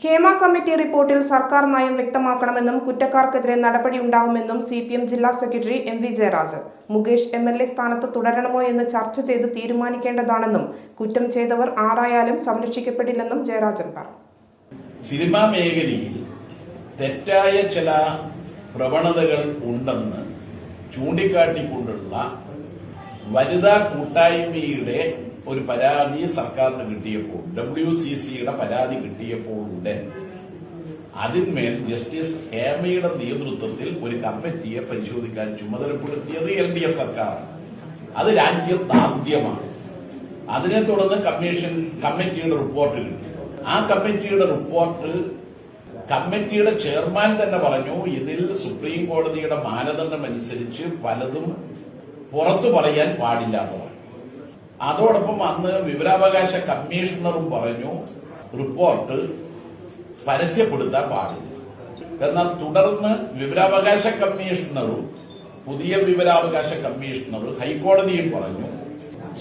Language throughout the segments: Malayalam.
ഹേമ കമ്മിറ്റി റിപ്പോർട്ടിൽ സർക്കാർ നയം വ്യക്തമാക്കണമെന്നും കുറ്റക്കാർക്കെതിരെ നടപടിയുണ്ടാകുമെന്നും സി പി എം ജില്ലാ secretary M V Jayaraj Mukesh M L A സ്ഥാനത്ത് തുടരണമോ എന്ന് ചർച്ച ചെയ്ത് തീരുമാനിക്കേണ്ടതാണെന്നും കുറ്റം ചെയ്തവർ ആരായാലും സംരക്ഷിക്കപ്പെടില്ലെന്നും ജയരാജൻ പറഞ്ഞു. തെറ്റായ ചില പ്രവണതകൾ ഉണ്ടെന്ന് ചൂണ്ടിക്കാട്ടിക്കൊണ്ടുള്ള വനിതാ കൂട്ടായ്മയുടെ ഒരു പരാതി സർക്കാരിന് കിട്ടിയപ്പോൾ ഡബ്ല്യു സി സിയുടെ പരാതി കിട്ടിയപ്പോൾ ഉടൻ അതിന്മേൽ ജസ്റ്റിസ് ഹേമയുടെ നേതൃത്വത്തിൽ ഒരു കമ്മിറ്റിയെ പരിശോധിക്കാൻ ചുമതലപ്പെടുത്തിയത് എൽ ഡി എഫ് സർക്കാരാണ്. അത് രാജ്യത്താദ്യമാണ്. അതിനെ തുടർന്ന് കമ്മീഷൻ കമ്മിറ്റിയുടെ റിപ്പോർട്ട് കിട്ടി. ആ കമ്മിറ്റിയുടെ റിപ്പോർട്ട് കമ്മിറ്റിയുടെ ചെയർമാൻ തന്നെ പറഞ്ഞു ഇതിൽ സുപ്രീം കോടതിയുടെ മാനദണ്ഡം അനുസരിച്ച് പലതും പുറത്തു പറയാൻ പാടില്ലാത്തതാണ്. അതോടൊപ്പം അന്ന് വിവരാവകാശ കമ്മീഷണറും പറഞ്ഞു റിപ്പോർട്ട് പരസ്യപ്പെടുത്താൻ പാടില്ല. എന്നാൽ തുടർന്ന് വിവരാവകാശ കമ്മീഷണറും പുതിയ വിവരാവകാശ കമ്മീഷണറും ഹൈക്കോടതിയും പറഞ്ഞു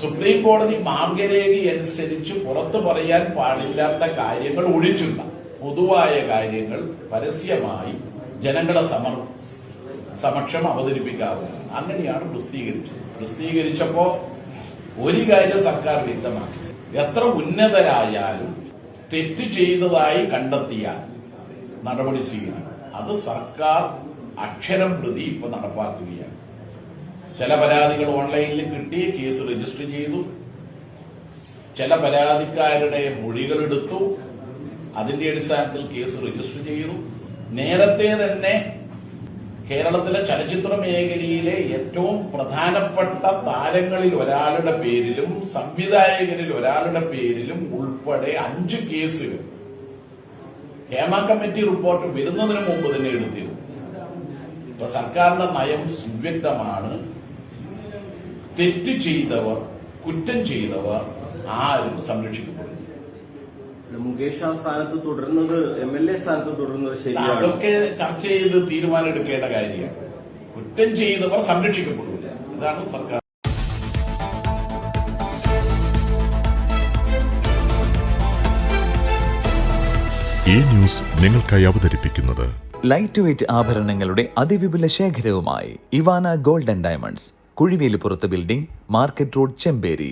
സുപ്രീം കോടതി മാർഗരേഖ അനുസരിച്ച് പുറത്തു പറയാൻ പാടില്ലാത്ത കാര്യങ്ങൾ ഒഴിച്ചുള്ള പൊതുവായ കാര്യങ്ങൾ പരസ്യമായി ജനങ്ങളെ സമർ സമക്ഷം അവതരിപ്പിക്കാവുന്നത് അങ്ങനെയാണ് പ്രസിദ്ധീകരിച്ചത്. പ്രസിദ്ധീകരിച്ചപ്പോ ഒരു കാര്യം സർക്കാർ വ്യക്തമാക്കി. എത്ര ഉന്നതരായാലും തെറ്റ് ചെയ്തതായി കണ്ടെത്തിയാൽ നടപടി സ്വീകരിക്കും അത് സർക്കാർ അക്ഷരം പ്രതി ഇപ്പൊ നടപ്പാക്കുകയാണ്. ചില പരാതികൾ ഓൺലൈനിൽ കിട്ടി കേസ് രജിസ്റ്റർ ചെയ്തു. ചില പരാതിക്കാരുടെ മൊഴികൾ എടുത്തു. അതിന്റെ അടിസ്ഥാനത്തിൽ കേസ് രജിസ്റ്റർ ചെയ്തു. നേരത്തെ തന്നെ കേരളത്തിലെ ചലച്ചിത്ര മേഖലയിലെ ഏറ്റവും പ്രധാനപ്പെട്ട താരങ്ങളിൽ ഒരാളുടെ പേരിലും സംവിധായകരിൽ ഒരാളുടെ പേരിലും ഉൾപ്പെടെ അഞ്ച് കേസുകൾ ഹേമ കമ്മിറ്റി റിപ്പോർട്ട് വരുന്നതിന് മുമ്പ് തന്നെ എടുത്തിരുന്നു. അപ്പൊ സർക്കാരിന്റെ നയം സുവ്യക്തമാണ് തെറ്റ് ചെയ്തവർ കുറ്റം ചെയ്തവർ ആരും സംരക്ഷിക്കപ്പെടുന്നു മുകേഷ് ആ സ്ഥാനത്ത് തുടരുന്നത് എം എൽ എ സ്ഥാനത്ത് തുടരുന്നത് ശരിയാണ്. അതൊക്കെ ചർച്ച ചെയ്ത് തീരുമാനം എടുക്കേണ്ട കാര്യമാണ്. കുറ്റം ചെയ്തവർ സംരക്ഷിക്കപ്പെടില്ല ഇതാണ് സർക്കാർ. ഈ ന്യൂസ് നിങ്ങൾക്കായി അവതരിപ്പിക്കുന്നത് ലൈറ്റ് വെയ്റ്റ് ആഭരണങ്ങളുടെ അതിവിപുല ശേഖരവുമായി Ivana golden diamonds കുഴിവേലിപ്പുറത്ത് building market road Chemperi